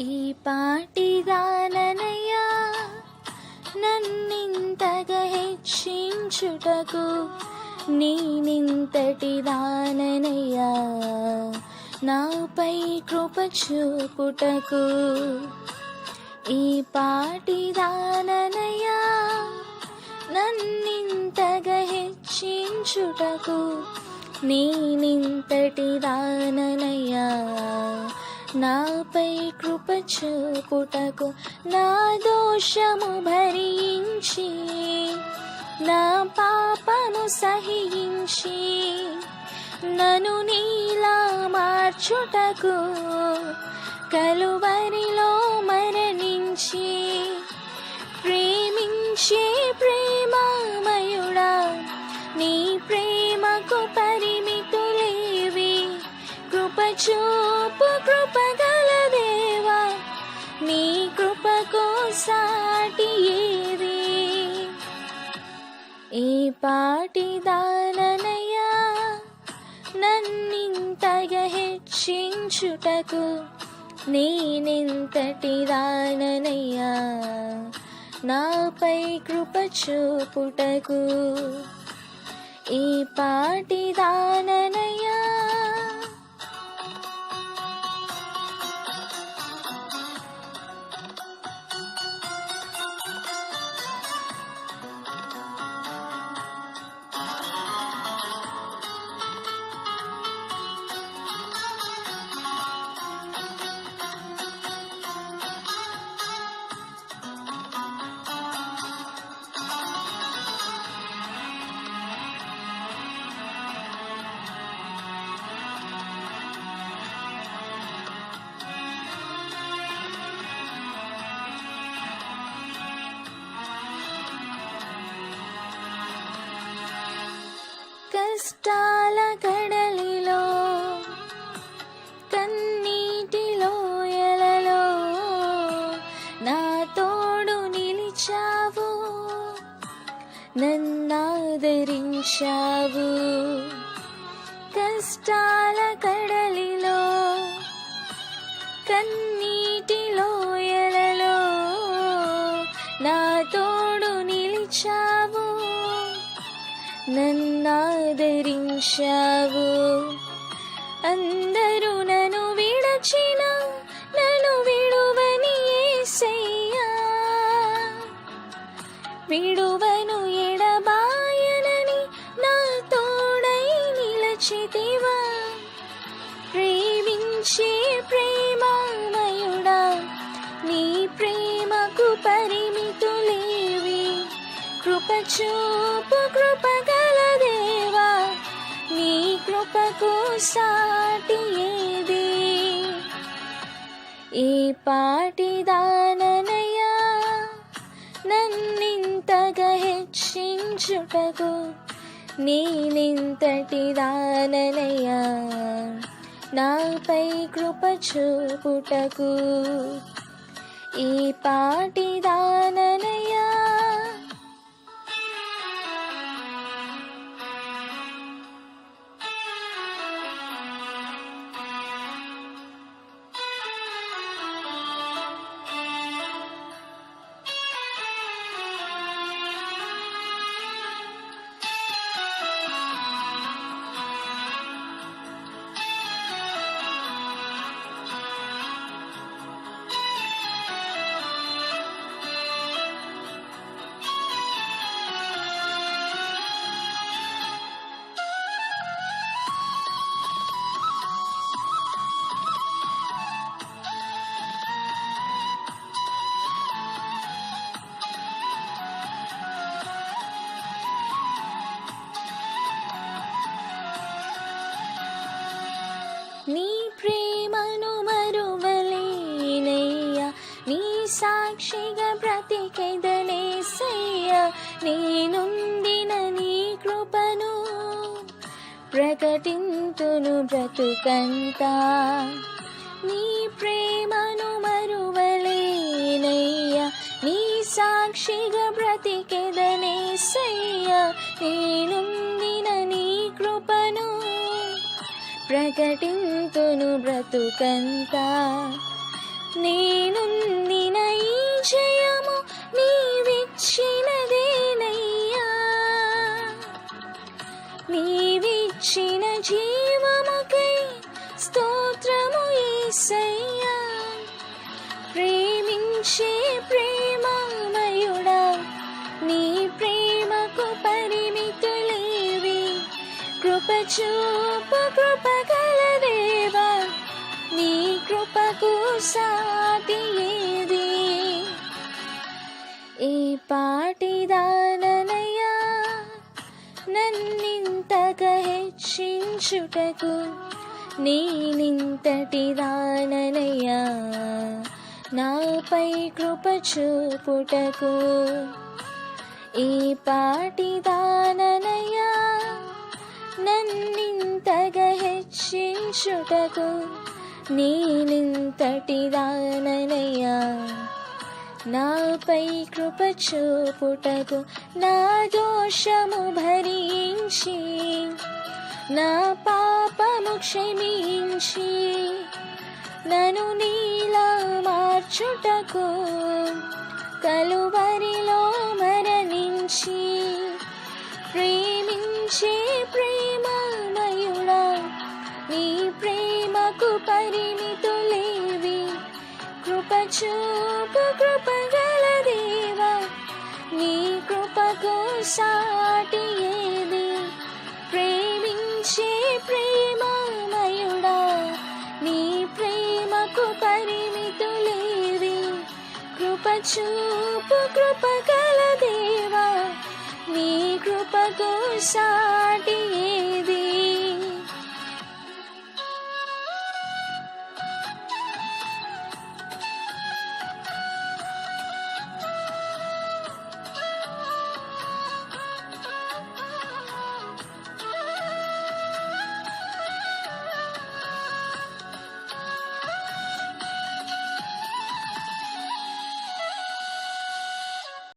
ఈ పాటిదాననయ్యా నన్నింతగా హెచ్చించుటకు నేనింతటి దాననయ్యా నాపై కృప చూపుటకు. ఈ పాటిదాననయ్యా నన్నింతగా హెచ్చించుటకు నేనింతటి దాననయ్యా నాపై కృప చూపుటకు నా దోషము భరించి నా పాపము సహించి నను నీలా మార్చుటకు కలువరిలో మరణించి ప్రేమించే ప్రేమామయుడా నీ ప్రేమ ఈ పాటి దాననయ్యా హెచ్చించుటకు నేనెంతటి దాననయ్యా నాపై కృప చూపుటకు. ఈ పాటిదాన కష్టాల కడలిలో కన్నీటిలో ఎలలో నా తోడు నిలిచావు నన్నాదరించావు. కష్టాల కడలిలో కన్నీటిలో ఎలలో నా తోడు నిలిచావు. నన్నాదరించావు అందరూ నన్ను విడచిన నన్ను విడువని ఏసయ్యా. విడువను ఎడబాయనని నా తోడై నిలచితివా. ప్రేమించే ప్రేమామయుడా నీ ప్రేమకు పరిమితులేవి. కృప కృపగా సాటి ఏది ఈ పాటి దాననయ్యా నన్నింతగా హెచ్చించుటకు నేనింతటి దాననయ్యా నాపై కృప చూపుటకు. ఈ పాటి దాననయ్యా సాక్షిగా బ్రతికెదనేసయ్యా నేనుందిన నీ కృపను. ప్రకటింతును బ్రతుకంతా. నీ ప్రేమను మరువలేనయ్యా నీ సాక్షిగా బ్రతికెదనేసయ్యా నేనుందిన నీ కృపను. ప్రకటింతును బ్రతుకంతా. నేనుందిన ఈ జయము నీవిచ్చినదేనయ్యా. నీవిచ్చిన జీవముకై స్తోత్రము యేసయ్యా ప్రేమించే ప్రేమమయుడా నీ ప్రేమకు పరిమితులేవి. కృప చూపు కృప గల దేవా నీ కృపకు సాటి ఏది నన్నింతగా హెచ్చించుటకు నేనింతటి దాననయ్యా నాపై కృప చూపుటకు ఈ పాటిదాననయ్యా నన్నింతగా హెచ్చించుటకు నేనింతటి దాననయ్యా నాపై కృప చూపుటకు నా దోషము భరించి నా పాపము క్షమించి నను నీలా మార్చుటకు కలువరిలో మర కృపకు సాటి ఏది ప్రేమించే ప్రేమమయుడా నీ ప్రేమకు పరిమితులేవి. కృప చూపు కృప కల దేవా నీ కృపకు సాటి